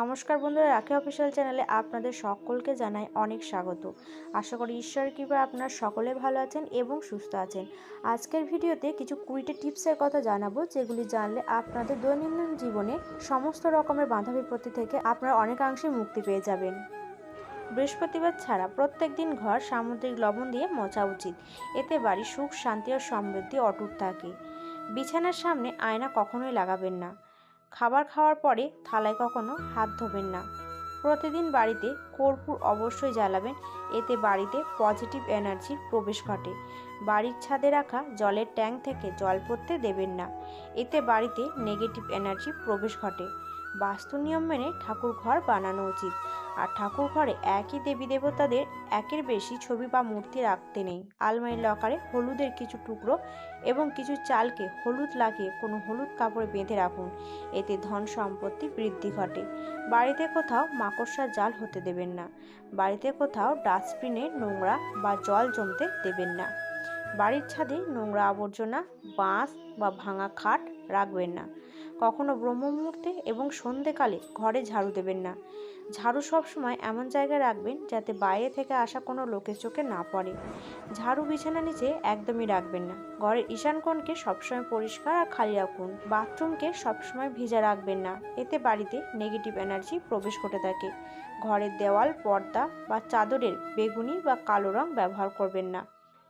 নমস্কার বন্ধুরা, রাখি অফিসিয়াল চ্যানেলে আপনাদের সকলকে জানাই অনেক স্বাগত। আশা করি ঈশ্বর কৃপায় আপনারা সকলে ভালো আছেন এবং সুস্থ আছেন। আজকের ভিডিওতে কিছু কুড়িটা টিপসের কথা জানাব, যেগুলি জানলে আপনাদের দৈনন্দিন জীবনে সমস্ত রকমের বাধা বিপত্তি থেকে আপনারা অনেকাংশে মুক্তি পেয়ে যাবেন। বৃহস্পতিবার ছাড়া প্রত্যেক দিন ঘর সামুদ্রিক লবণ দিয়ে মোচা উচিত। এতে বাড়ির সুখ, শান্তি ও সমৃদ্ধি অটুট থাকে। বিছানার সামনে আয়না কখনোই লাগাবেন না। খাবার খাওয়ার পরে থালায় কখনো হাত ধোবেন না। প্রতিদিন বাড়িতে কর্পূর অবশ্যই জ্বালাবেন, এতে বাড়িতে পজিটিভ এনার্জির প্রবেশ ঘটে। বাড়ির ছাদে রাখা জলের ট্যাঙ্ক থেকে জল পড়তে দেবেন না, এতে বাড়িতে নেগেটিভ এনার্জি প্রবেশ ঘটে। বাস্তু নিয়ম মেনে ঠাকুর ঘর বানানো উচিত। আর ঠাকুর ঘরে একই দেবী দেবতাদের একের বেশি ছবি বা মূর্তি রাখতে নেই। আলমারি লকারে হলুদের কিছু টুকরো এবং কিছু চালকে হলুদ লাগিয়ে কোনো হলুদ কাপড়ে বেঁধে রাখুন। এতে ধন সম্পত্তি বৃদ্ধি ঘটে। বাড়িতে কোথাও মাকড়সার জাল হতে দেবেন না। বাড়িতে কোথাও ডাস্টবিনে নোংরা বা জল জমতে দেবেন না। বাড়ির ছাদে নোংরা আবর্জনা, বাঁশ বা ভাঙা খাট রাখবেন না। কখনো ব্রহ্ম মুহূর্তে এবং সন্ধেকালে ঘরে ঝাড়ু দেবেন না। ঝাড়ু সবসময় এমন জায়গায় রাখবেন যাতে বাইরে থেকে আসা কোনো লোকের চোখে না পড়ে। ঝাড়ু বিছানা নিচে একদমই রাখবেন না। ঘরের ঈশান কোণকে সবসময় পরিষ্কার আর খালি রাখুন। বাথরুমকে সবসময় ভিজা রাখবেন না। এতে বাড়িতে নেগেটিভ এনার্জি প্রবেশ করতে থাকে। ঘরের দেওয়াল, পর্দা বা চাদরের বেগুনি বা কালো রং ব্যবহার করবেন না।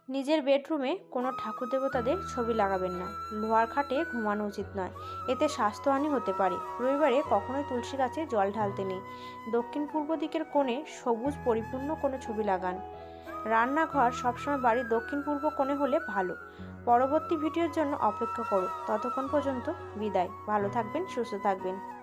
নিজের বেডরুমে কোনো ঠাকুর দেবতাদের ছবি লাগাবেন না। লোহার খাটে ঘুমানো উচিত নয়। এতে স্বাস্থ্যহানি হতে পারে। রবিবারে কখনোই তুলসী গাছে জল ঢালতে নেই। দক্ষিণ পূর্ব দিকের কোণে সবুজ পরিপূর্ণ কোনো ছবি লাগান। রান্নাঘর সবসময় বাড়ির দক্ষিণ পূর্ব কোণে হলে ভালো। পরবর্তী ভিডিওর জন্য অপেক্ষা করো। ততক্ষণ পর্যন্ত বিদায়। ভালো থাকবেন, সুস্থ থাকবেন।